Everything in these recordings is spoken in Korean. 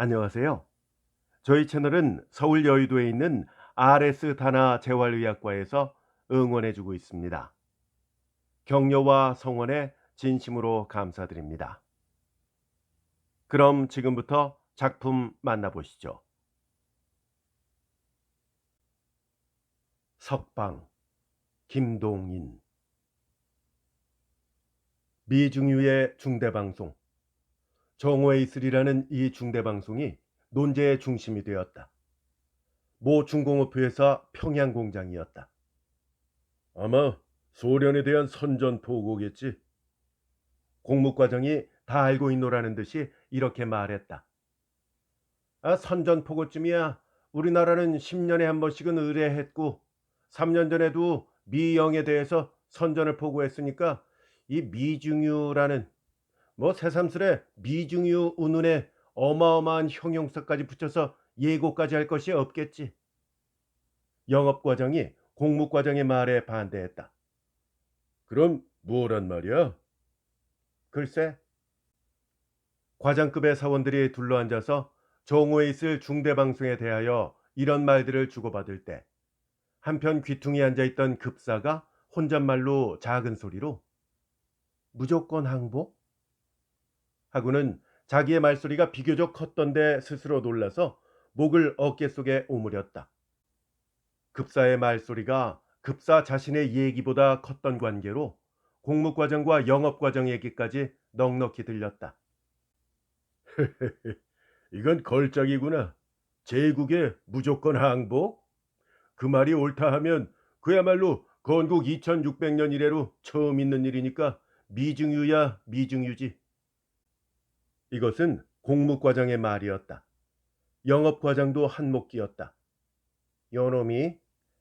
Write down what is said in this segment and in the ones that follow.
안녕하세요. 저희 채널은 서울 여의도에 있는 RS 다나 재활의학과에서 응원해주고 있습니다. 격려와 성원에 진심으로 감사드립니다. 그럼 지금부터 작품 만나보시죠. 석방, 김동인 미중유의 중대방송 정오에 있으리라는 이 중대방송이 논제의 중심이 되었다. 모 중공업회사 평양공장이었다. 아마 소련에 대한 선전포고겠지. 공무과장이 다 알고 있노라는 듯이 이렇게 말했다. 아, 선전포고쯤이야. 우리나라는 10년에 한 번씩은 의뢰했고 3년 전에도 미영에 대해서 선전을 포고했으니까 이 미중유라는 뭐 새삼스레 미중유 운운에 어마어마한 형용사까지 붙여서 예고까지 할 것이 없겠지. 영업과장이 공무과장의 말에 반대했다. 그럼 뭐란 말이야? 글쎄, 과장급의 사원들이 둘러앉아서 정오에 있을 중대방송에 대하여 이런 말들을 주고받을 때 한편 귀퉁이에 앉아있던 급사가 혼잣말로 작은 소리로 무조건 항복? 하고는 자기의 말소리가 비교적 컸던데 스스로 놀라서 목을 어깨 속에 오므렸다. 급사의 말소리가 급사 자신의 얘기보다 컸던 관계로 공무과정과 영업과정 얘기까지 넉넉히 들렸다. 이건 걸작이구나. 제국의 무조건 항복? 그 말이 옳다 하면 그야말로 건국 2600년 이래로 처음 있는 일이니까 미중유야 미중유지. 이것은 공무과장의 말이었다. 영업과장도 한몫기였다. 요놈이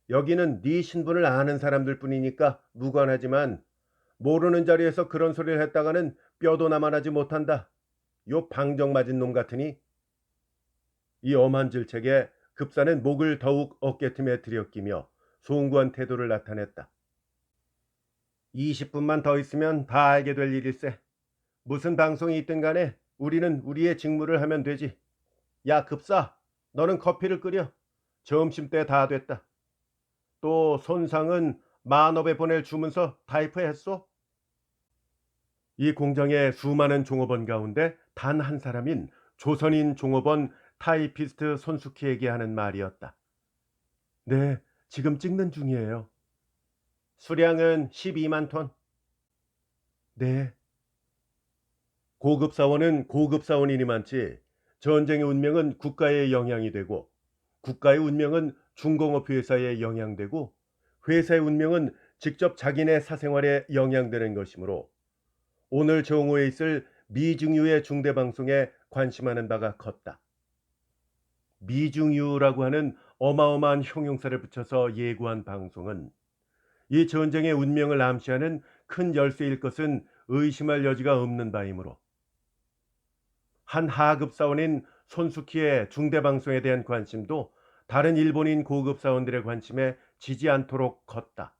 여기는 네 신분을 아는 사람들 뿐이니까 무관하지만 모르는 자리에서 그런 소리를 했다가는 뼈도 남아나지 못한다. 요 방정 맞은 놈 같으니 이 엄한 질책에 급사는 목을 더욱 어깨틈에 들여끼며 송구한 태도를 나타냈다. 20분만 더 있으면 다 알게 될 일일세. 무슨 방송이 있든 간에 우리는 우리의 직무를 하면 되지. 야, 급사, 너는 커피를 끓여. 점심때 다 됐다. 또 손상은 만업에 보낼 주문서 타이프했소? 이 공장의 수많은 종업원 가운데 단 한 사람인 조선인 종업원 타이피스트 손숙희에게 하는 말이었다. 네, 지금 찍는 중이에요. 수량은 12만 톤. 네. 고급 사원은 고급 사원이니만치 전쟁의 운명은 국가의 영향이 되고 국가의 운명은 중공업 회사에 영향되고 회사의 운명은 직접 자기네 사생활에 영향되는 것이므로 오늘 정오에 있을 미중유의 중대 방송에 관심하는 바가 컸다. 미중유라고 하는 어마어마한 형용사를 붙여서 예고한 방송은 이 전쟁의 운명을 암시하는 큰 열쇠일 것은 의심할 여지가 없는 바이므로 한 하급 사원인 손수키의 중대 방송에 대한 관심도 다른 일본인 고급 사원들의 관심에 지지 않도록 컸다.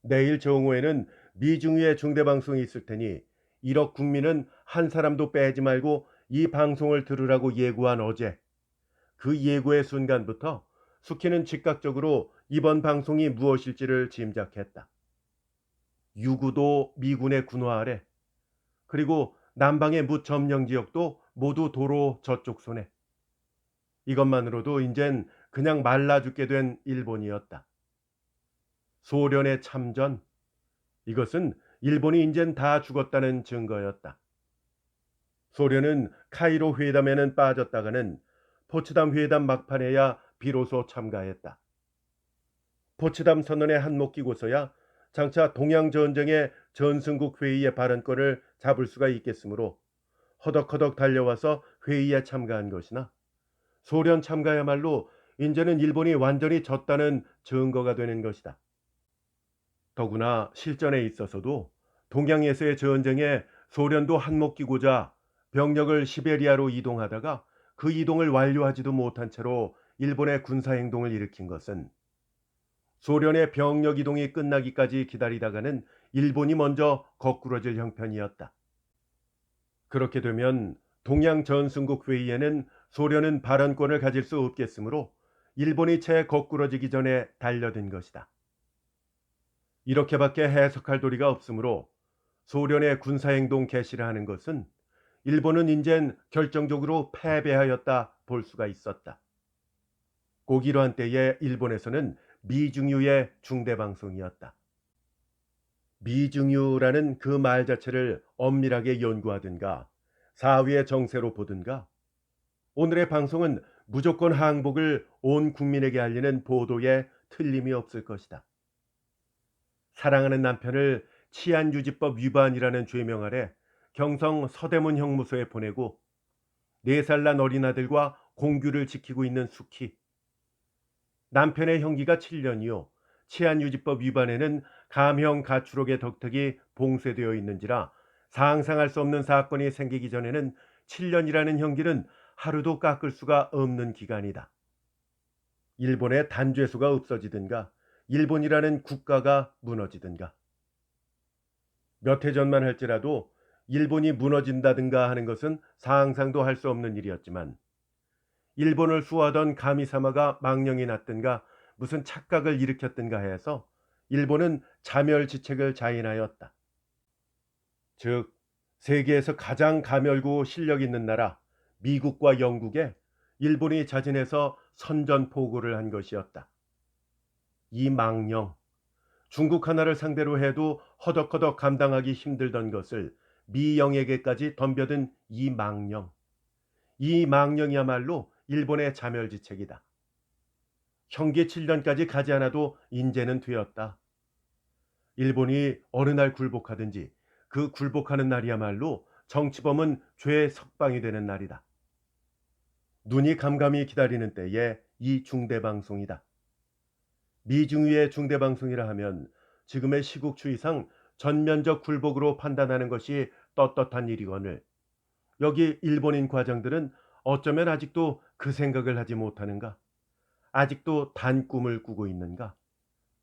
내일 정오에는 미중유의 중대 방송이 있을 테니 1억 국민은 한 사람도 빼지 말고 이 방송을 들으라고 예고한 어제 그 예고의 순간부터 수키는 즉각적으로 이번 방송이 무엇일지를 짐작했다. 유구도 미군의 군화 아래 그리고 남방의 무점령 지역도 모두 도로 저쪽 손에 이것만으로도 인젠 그냥 말라 죽게 된 일본이었다. 소련의 참전 이것은 일본이 인젠 다 죽었다는 증거였다. 소련은 카이로 회담에는 빠졌다가는 포츠담 회담 막판에야 비로소 참가했다. 포츠담 선언에 한몫 끼고서야 장차 동양 전쟁의 전승국 회의의 발언권을 잡을 수가 있겠으므로 허덕허덕 달려와서 회의에 참가한 것이나 소련 참가야말로 이제는 일본이 완전히 졌다는 증거가 되는 것이다. 더구나 실전에 있어서도 동양에서의 전쟁에 소련도 한몫 끼고자 병력을 시베리아로 이동하다가 그 이동을 완료하지도 못한 채로 일본의 군사 행동을 일으킨 것은 소련의 병력 이동이 끝나기까지 기다리다가는 일본이 먼저 거꾸러질 형편이었다. 그렇게 되면 동양 전승국 회의에는 소련은 발언권을 가질 수 없겠으므로 일본이 채 거꾸러지기 전에 달려든 것이다. 이렇게밖에 해석할 도리가 없으므로 소련의 군사행동 개시를 하는 것은 일본은 인젠 결정적으로 패배하였다 볼 수가 있었다. 꼭 이러한 때에 일본에서는 미중유의 중대방송이었다. 미중유라는 그 말 자체를 엄밀하게 연구하든가 사위의 정세로 보든가 오늘의 방송은 무조건 항복을 온 국민에게 알리는 보도에 틀림이 없을 것이다. 사랑하는 남편을 치안유지법 위반이라는 죄명 아래 경성 서대문 형무소에 보내고 네살난 어린 아들과 공규를 지키고 있는 수키. 남편의 형기가 7년이요. 치안유지법 위반에는 감형 가출옥의 덕택이 봉쇄되어 있는지라 상상할 수 없는 사건이 생기기 전에는 7년이라는 형기는 하루도 깎을 수가 없는 기간이다. 일본의 단죄수가 없어지든가 일본이라는 국가가 무너지든가 몇 해 전만 할지라도 일본이 무너진다든가 하는 것은 상상도 할 수 없는 일이었지만 일본을 수호하던 가미사마가 망령이 났든가 무슨 착각을 일으켰든가 해서 일본은 자멸지책을 자인하였다. 즉 세계에서 가장 가멸고 실력 있는 나라 미국과 영국에 일본이 자진해서 선전포고를 한 것이었다. 이 망령 중국 하나를 상대로 해도 허덕허덕 감당하기 힘들던 것을 미영에게까지 덤벼든 이 망령. 이 망령이야말로 일본의 자멸지책이다. 형기 7년까지 가지 않아도 인재는 되었다. 일본이 어느 날 굴복하든지 그 굴복하는 날이야말로 정치범은 죄의 석방이 되는 날이다. 눈이 감감히 기다리는 때에 이 중대방송이다. 미중위의 중대방송이라 하면 지금의 시국 추이상 전면적 굴복으로 판단하는 것이 떳떳한 일이거늘 여기 일본인 과장들은 어쩌면 아직도 그 생각을 하지 못하는가? 아직도 단 꿈을 꾸고 있는가?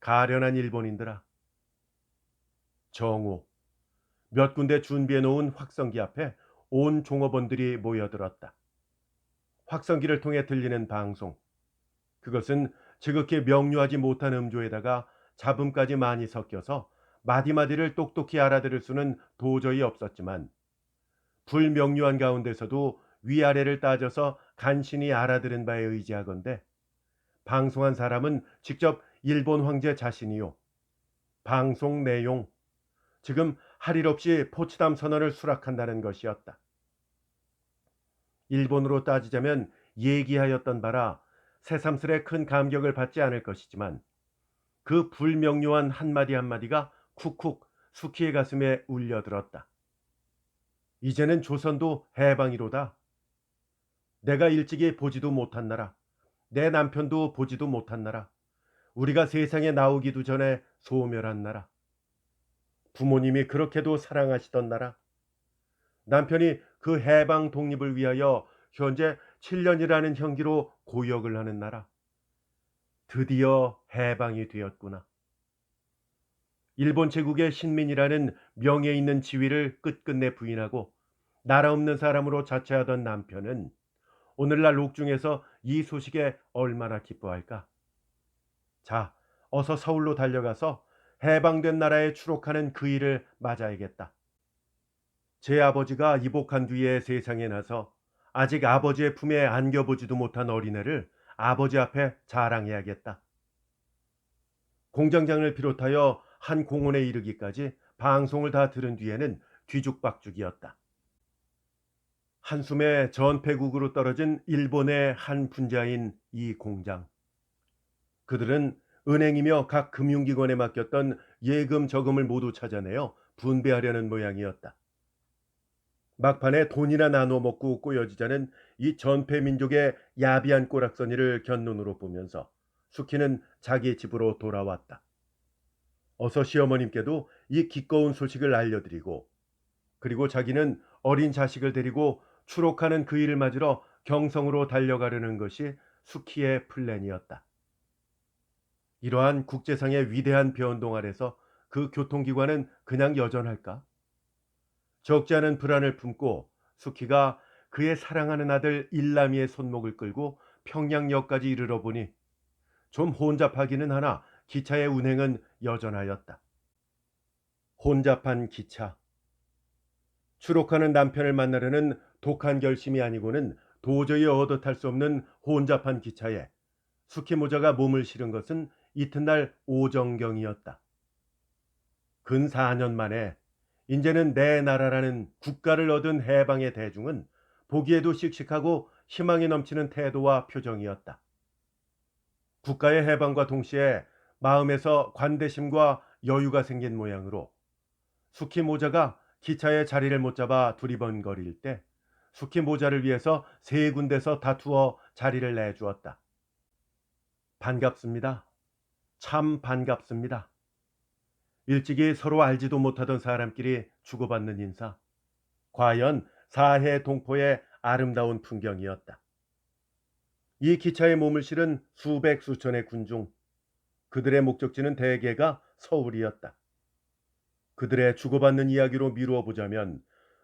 가련한 일본인들아. 정오. 몇 군데 준비해 놓은 확성기 앞에 온 종업원들이 모여들었다. 확성기를 통해 들리는 방송. 그것은 지극히 명료하지 못한 음조에다가 잡음까지 많이 섞여서 마디마디를 똑똑히 알아들을 수는 도저히 없었지만 불명료한 가운데서도 위아래를 따져서 간신히 알아들은 바에 의지하건대 방송한 사람은 직접 일본 황제 자신이요. 방송 내용, 지금 할 일 없이 포츠담 선언을 수락한다는 것이었다. 일본으로 따지자면 얘기하였던 바라 새삼스레 큰 감격을 받지 않을 것이지만 그 불명료한 한마디 한마디가 쿡쿡 수키의 가슴에 울려들었다. 이제는 조선도 해방이로다. 내가 일찍이 보지도 못한 나라, 내 남편도 보지도 못한 나라, 우리가 세상에 나오기도 전에 소멸한 나라, 부모님이 그렇게도 사랑하시던 나라, 남편이 그 해방 독립을 위하여 현재 7년이라는 형기로 고역을 하는 나라. 드디어 해방이 되었구나. 일본 제국의 신민이라는 명예 있는 지위를 끝끝내 부인하고 나라 없는 사람으로 자처하던 남편은 오늘날 옥중에서 이 소식에 얼마나 기뻐할까? 자, 어서 서울로 달려가서 해방된 나라에 추록하는 그 일을 맞아야겠다. 제 아버지가 이복한 뒤에 세상에 나서 아직 아버지의 품에 안겨보지도 못한 어린애를 아버지 앞에 자랑해야겠다. 공장장을 비롯하여 한 공원에 이르기까지 방송을 다 들은 뒤에는 뒤죽박죽이었다. 한숨에 전폐국으로 떨어진 일본의 한 분자인 이 공장. 그들은 은행이며 각 금융기관에 맡겼던 예금 저금을 모두 찾아내어 분배하려는 모양이었다. 막판에 돈이나 나눠 먹고 꼬여지자는 이 전폐 민족의 야비한 꼬락서니를 견눈으로 보면서 수키는 자기 집으로 돌아왔다. 어서 시어머님께도 이 기꺼운 소식을 알려드리고 그리고 자기는 어린 자식을 데리고 추록하는 그 일을 맞으러 경성으로 달려가려는 것이 수키의 플랜이었다. 이러한 국제상의 위대한 변동 아래서 그 교통기관은 그냥 여전할까? 적지 않은 불안을 품고 수키가 그의 사랑하는 아들 일남이의 손목을 끌고 평양역까지 이르러 보니 좀 혼잡하기는 하나 기차의 운행은 여전하였다. 혼잡한 기차. 추록하는 남편을 만나려는 독한 결심이 아니고는 도저히 얻어 탈 수 없는 혼잡한 기차에 수키모자가 몸을 실은 것은 이튿날 오정경이었다. 근 4년 만에 이제는 내 나라라는 국가를 얻은 해방의 대중은 보기에도 씩씩하고 희망이 넘치는 태도와 표정이었다. 국가의 해방과 동시에 마음에서 관대심과 여유가 생긴 모양으로 수키 모자가 기차의 자리를 못 잡아 두리번거릴 때 수키 모자를 위해서 세 군데서 다투어 자리를 내주었다. 반갑습니다. 참 반갑습니다. 일찍이 서로 알지도 못하던 사람끼리 주고받는 인사. 과연 사해 동포의 아름다운 풍경이었다. 이 기차에 몸을 실은 수백 수천의 군중. 그들의 목적지는 대개가 서울이었다. 그들의 주고받는 이야기로 미루어 보자면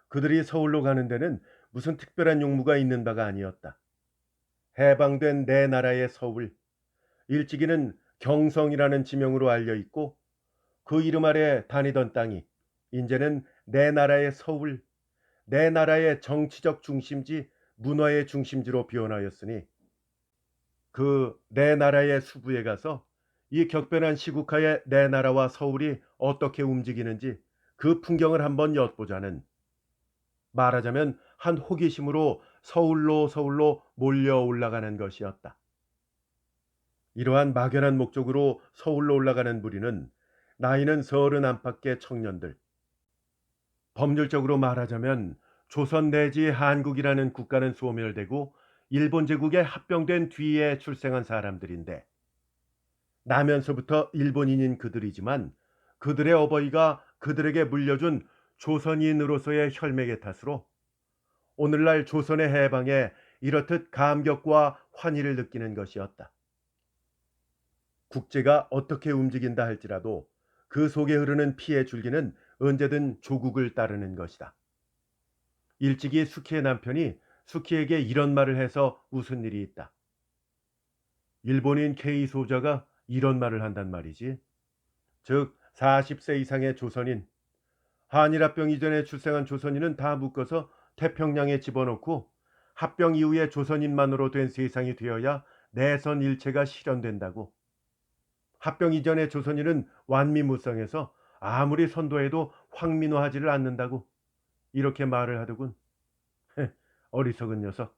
그들이 서울로 가는 데는 무슨 특별한 용무가 있는 바가 아니었다. 해방된 내 나라의 서울. 일찍이는 경성이라는 지명으로 알려 있고 그 이름 아래 다니던 땅이 이제는 내 나라의 서울, 내 나라의 정치적 중심지, 문화의 중심지로 변하였으니 그 내 나라의 수부에 가서 이 격변한 시국하에 내 나라와 서울이 어떻게 움직이는지 그 풍경을 한번 엿보자는 말하자면 한 호기심으로 서울로 서울로 몰려 올라가는 것이었다. 이러한 막연한 목적으로 서울로 올라가는 무리는 나이는 서른 안팎의 청년들. 법률적으로 말하자면 조선 내지 한국이라는 국가는 소멸되고 일본 제국에 합병된 뒤에 출생한 사람들인데 나면서부터 일본인인 그들이지만 그들의 어버이가 그들에게 물려준 조선인으로서의 혈맥의 탓으로 오늘날 조선의 해방에 이렇듯 감격과 환희를 느끼는 것이었다. 국제가 어떻게 움직인다 할지라도 그 속에 흐르는 피의 줄기는 언제든 조국을 따르는 것이다. 일찍이 수키의 남편이 수키에게 이런 말을 해서 웃은 일이 있다. 일본인 K 소자가 이런 말을 한단 말이지. 즉 40세 이상의 조선인, 한일합병 이전에 출생한 조선인은 다 묶어서 태평양에 집어넣고 합병 이후에 조선인만으로 된 세상이 되어야 내선 일체가 실현된다고. 합병 이전의 조선인은 완미무성해서 아무리 선도해도 황민화하지를 않는다고 이렇게 말을 하더군. 어리석은 녀석.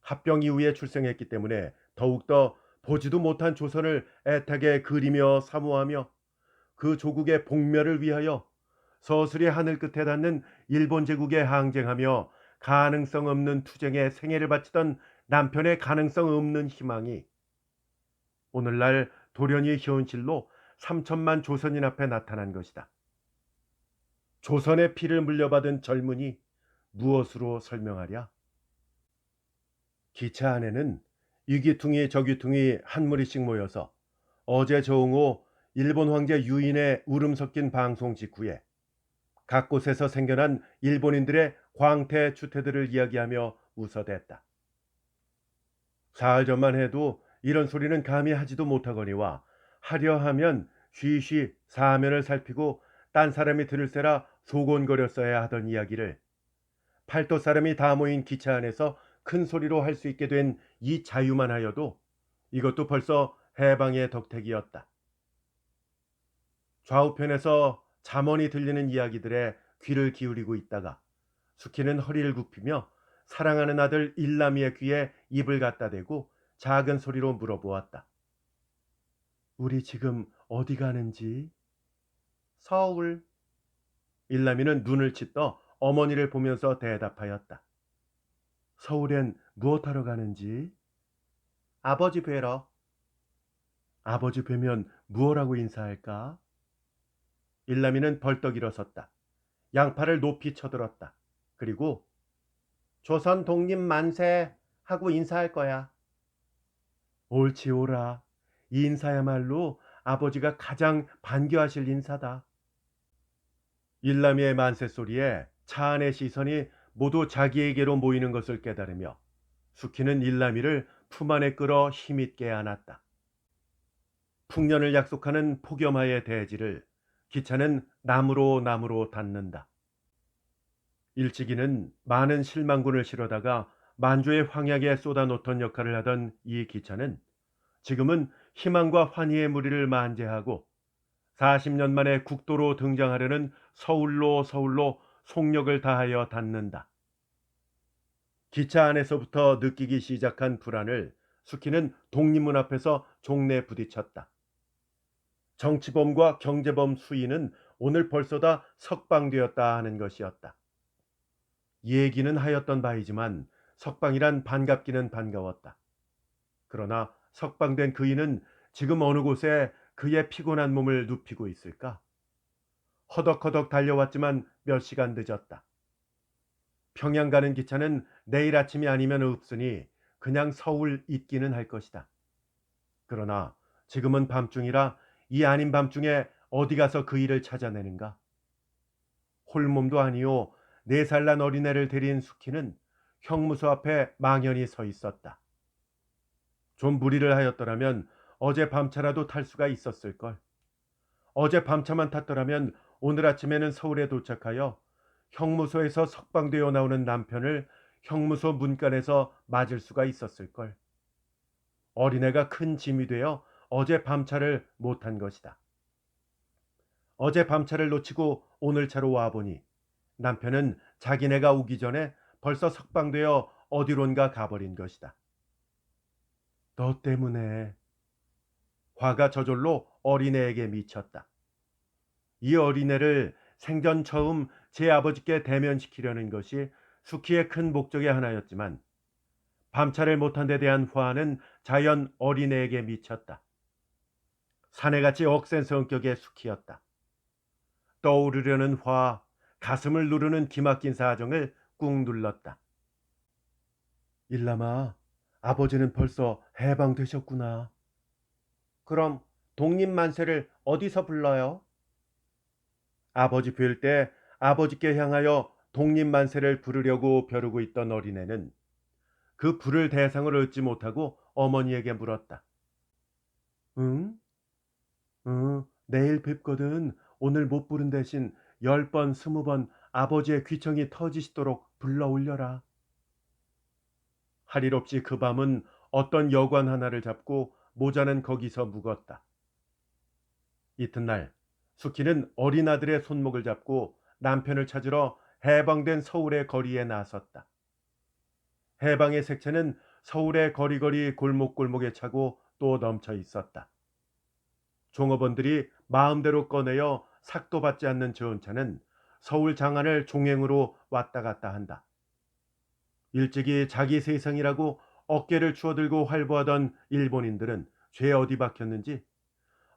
합병 이후에 출생했기 때문에 더욱더 보지도 못한 조선을 애타게 그리며 사모하며 그 조국의 복멸을 위하여 서슬이 하늘 끝에 닿는 일본 제국에 항쟁하며 가능성 없는 투쟁에 생애를 바치던 남편의 가능성 없는 희망이 오늘날 돌연히 현실로 3천만 조선인 앞에 나타난 것이다. 조선의 피를 물려받은 젊은이 무엇으로 설명하랴? 기차 안에는 이기퉁이 저기퉁이 한 무리씩 모여서 어제 저응오 일본 황제 유인의 울음 섞인 방송 직후에 각 곳에서 생겨난 일본인들의 광태 추태들을 이야기하며 웃어댔다. 사흘 전만 해도 이런 소리는 감히 하지도 못하거니와 하려 하면 쉬쉬 사면을 살피고 딴 사람이 들을세라 소곤거렸어야 하던 이야기를 팔도 사람이 다 모인 기차 안에서 큰 소리로 할 수 있게 된 이 자유만 하여도 이것도 벌써 해방의 덕택이었다. 좌우편에서 잠언이 들리는 이야기들에 귀를 기울이고 있다가 수키는 허리를 굽히며 사랑하는 아들 일남이의 귀에 입을 갖다 대고 작은 소리로 물어보았다. 우리 지금 어디 가는지? 서울. 일남이는 눈을 치떠 어머니를 보면서 대답하였다. 서울엔 무엇하러 가는지? 아버지 뵈러. 아버지 뵈면 무엇라고 인사할까? 일남이는 벌떡 일어섰다. 양팔을 높이 쳐들었다. 그리고 조선 독립 만세 하고 인사할 거야. 옳지 오라. 이 인사야말로 아버지가 가장 반겨하실 인사다. 일남이의 만세 소리에 차 안의 시선이 모두 자기에게로 모이는 것을 깨달으며 수키는 일남이를 품 안에 끌어 힘있게 안았다. 풍년을 약속하는 폭염하의 대지를 기차는 나무로 나무로 닿는다. 일찍이는 많은 실망군을 실어다가 만주의 황약에 쏟아놓던 역할을 하던 이 기차는 지금은 희망과 환희의 무리를 만제하고 40년 만에 국도로 등장하려는 서울로 서울로 속력을 다하여 닿는다. 기차 안에서부터 느끼기 시작한 불안을 수키는 독립문 앞에서 종래 부딪혔다. 정치범과 경제범 수위는 오늘 벌써 다 석방되었다 하는 것이었다. 얘기는 하였던 바이지만 석방이란 반갑기는 반가웠다. 그러나 석방된 그이는 지금 어느 곳에 그의 피곤한 몸을 눕히고 있을까? 허덕허덕 달려왔지만 몇 시간 늦었다. 평양 가는 기차는 내일 아침이 아니면 없으니 그냥 서울 있기는 할 것이다. 그러나 지금은 밤중이라 이 아닌 밤중에 어디 가서 그 일을 찾아내는가? 홀몸도 아니요 네 살 난 어린애를 데린 수키는 형무소 앞에 망연히 서 있었다. 좀 무리를 하였더라면 어제 밤차라도 탈 수가 있었을 걸. 어제 밤차만 탔더라면 오늘 아침에는 서울에 도착하여 형무소에서 석방되어 나오는 남편을 형무소 문간에서 맞을 수가 있었을 걸. 어린애가 큰 짐이 되어 어제 밤차를 못한 것이다. 어제 밤차를 놓치고 오늘 차로 와보니 남편은 자기네가 오기 전에 벌써 석방되어 어디론가 가버린 것이다. 너 때문에 화가 저절로 어린애에게 미쳤다. 이 어린애를 생전 처음 제 아버지께 대면시키려는 것이 수키의 큰 목적의 하나였지만 밤차를 못한 데 대한 화는 자연 어린애에게 미쳤다. 사내같이 억센 성격의 수키였다. 떠오르려는 화, 가슴을 누르는 기막힌 사정을 꾹 눌렀다. 일남아, 아버지는 벌써 해방되셨구나. 그럼 독립만세를 어디서 불러요? 아버지 뵐 때 아버지께 향하여 독립만세를 부르려고 벼르고 있던 어린애는 그 부를 대상을 얻지 못하고 어머니에게 물었다. 응? 응, 내일 뵙거든. 오늘 못 부른 대신 열 번, 스무 번 아버지의 귀청이 터지시도록 불러 올려라. 할 일 없이 그 밤은 어떤 여관 하나를 잡고 모자는 거기서 묵었다. 이튿날 수키는 어린 아들의 손목을 잡고 남편을 찾으러 해방된 서울의 거리에 나섰다. 해방의 색채는 서울의 거리거리 골목골목에 차고 또 넘쳐 있었다. 종업원들이 마음대로 꺼내어 삭도 받지 않는 전차는 서울 장안을 종행으로 왔다 갔다 한다. 일찍이 자기 세상이라고 어깨를 추어들고 활보하던 일본인들은 죄 어디 박혔는지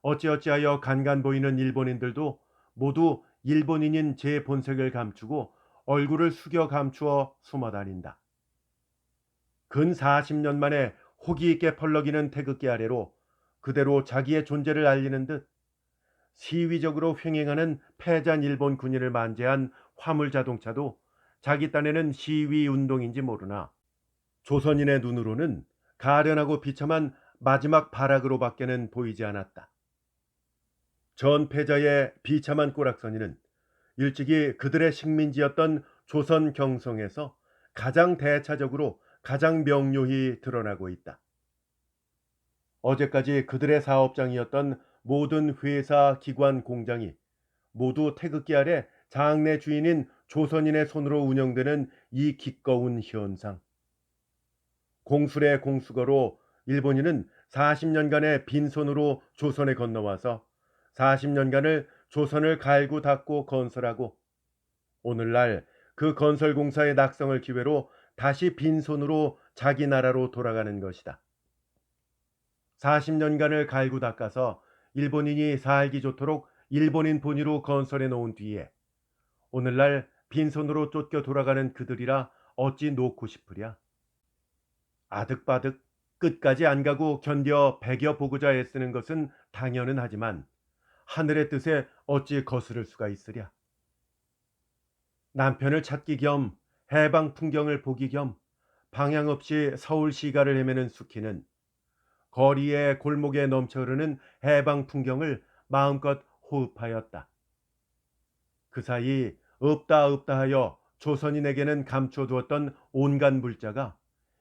어찌어찌하여 간간 보이는 일본인들도 모두 일본인인 제 본색을 감추고 얼굴을 숙여 감추어 숨어 다닌다. 근 40년 만에 호기 있게 펄럭이는 태극기 아래로 그대로 자기의 존재를 알리는 듯 시위적으로 횡행하는 패잔 일본 군인을 만제한 화물 자동차도 자기 딴에는 시위 운동인지 모르나 조선인의 눈으로는 가련하고 비참한 마지막 발악으로밖에는 보이지 않았다. 전 패자의 비참한 꼬락서니는 일찍이 그들의 식민지였던 조선 경성에서 가장 대차적으로 가장 명료히 드러나고 있다. 어제까지 그들의 사업장이었던 모든 회사, 기관, 공장이 모두 태극기 아래 장내 주인인 조선인의 손으로 운영되는 이 기꺼운 현상. 공술의 공수거로 일본인은 40년간의 빈손으로 조선에 건너와서 40년간을 조선을 갈고 닦고 건설하고 오늘날 그 건설 공사의 낙성을 기회로 다시 빈손으로 자기 나라로 돌아가는 것이다. 40년간을 갈고 닦아서 일본인이 살기 좋도록 일본인 본위로 건설해 놓은 뒤에 오늘날 빈손으로 쫓겨 돌아가는 그들이라 어찌 놓고 싶으랴. 아득바득 끝까지 안 가고 견뎌 배겨 보고자 애쓰는 것은 당연은 하지만 하늘의 뜻에 어찌 거스를 수가 있으랴. 남편을 찾기 겸 해방 풍경을 보기 겸 방향 없이 서울 시가를 헤매는 수키는 거리의 골목에 넘쳐 흐르는 해방 풍경을 마음껏 호흡하였다. 그 사이 없다 없다 하여 조선인에게는 감춰두었던 온갖 물자가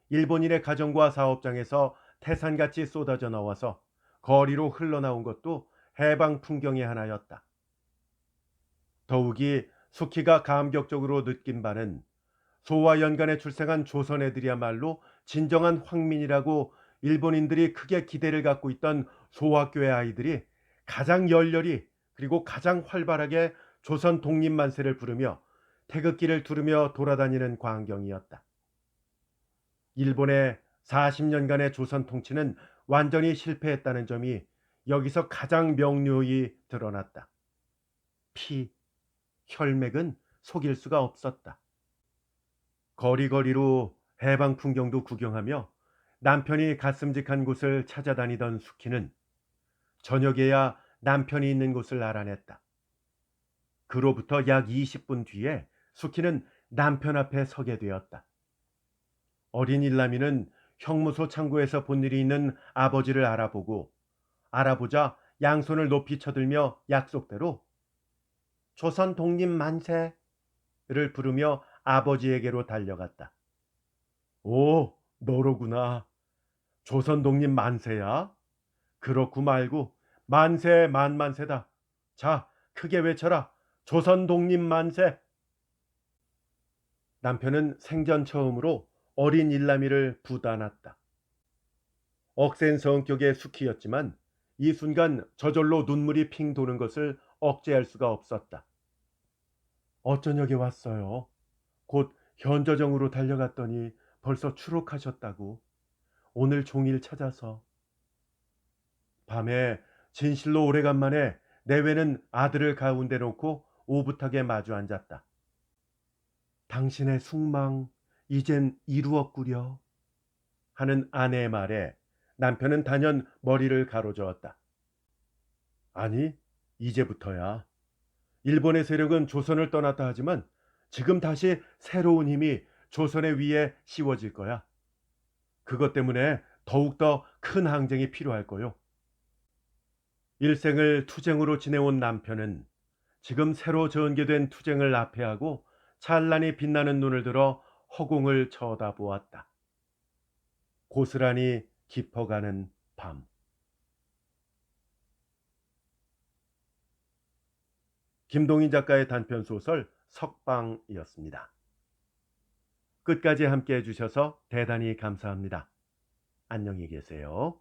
일본인의 가정과 사업장에서 태산같이 쏟아져 나와서 거리로 흘러나온 것도 해방 풍경의 하나였다. 더욱이 수키가 감격적으로 느낀 바는 소와 연간에 출생한 조선 애들이야말로 진정한 황민이라고 일본인들이 크게 기대를 갖고 있던 소학교의 아이들이 가장 열렬히 그리고 가장 활발하게 조선 독립만세를 부르며 태극기를 두르며 돌아다니는 광경이었다. 일본의 40년간의 조선 통치는 완전히 실패했다는 점이 여기서 가장 명료히 드러났다. 피, 혈맥은 속일 수가 없었다. 거리거리로 해방 풍경도 구경하며 남편이 가슴직한 곳을 찾아다니던 수키는 저녁에야 남편이 있는 곳을 알아냈다. 그로부터 약 20분 뒤에 수키는 남편 앞에 서게 되었다. 어린 일남이는 형무소 창고에서 본 일이 있는 아버지를 알아보고 알아보자 양손을 높이 쳐들며 약속대로 조선 독립 만세를 부르며 아버지에게로 달려갔다. 오, 너로구나. 조선 독립 만세야? 그렇고 말고 만세 만만세다. 자, 크게 외쳐라. 조선 독립 만세. 남편은 생전 처음으로 어린 일남이를 부단했다. 억센 성격의 수키였지만 이 순간 저절로 눈물이 핑 도는 것을 억제할 수가 없었다. 어쩌녁에 왔어요. 곧 현저정으로 달려갔더니 벌써 추록하셨다고. 오늘 종일 찾아서. 밤에 진실로 오래간만에 내외는 아들을 가운데 놓고 오붓하게 마주 앉았다. 당신의 숙망 이젠 이루었구려 하는 아내의 말에 남편은 단연 머리를 가로저었다. 아니, 이제부터야. 일본의 세력은 조선을 떠났다 하지만 지금 다시 새로운 힘이 조선의 위에 씌워질 거야. 그것 때문에 더욱더 큰 항쟁이 필요할 거요. 일생을 투쟁으로 지내온 남편은 지금 새로 전개된 투쟁을 앞에하고 찬란히 빛나는 눈을 들어 허공을 쳐다보았다. 고스란히 깊어가는 밤. 김동인 작가의 단편 소설 석방이었습니다. 끝까지 함께 해주셔서 대단히 감사합니다. 안녕히 계세요.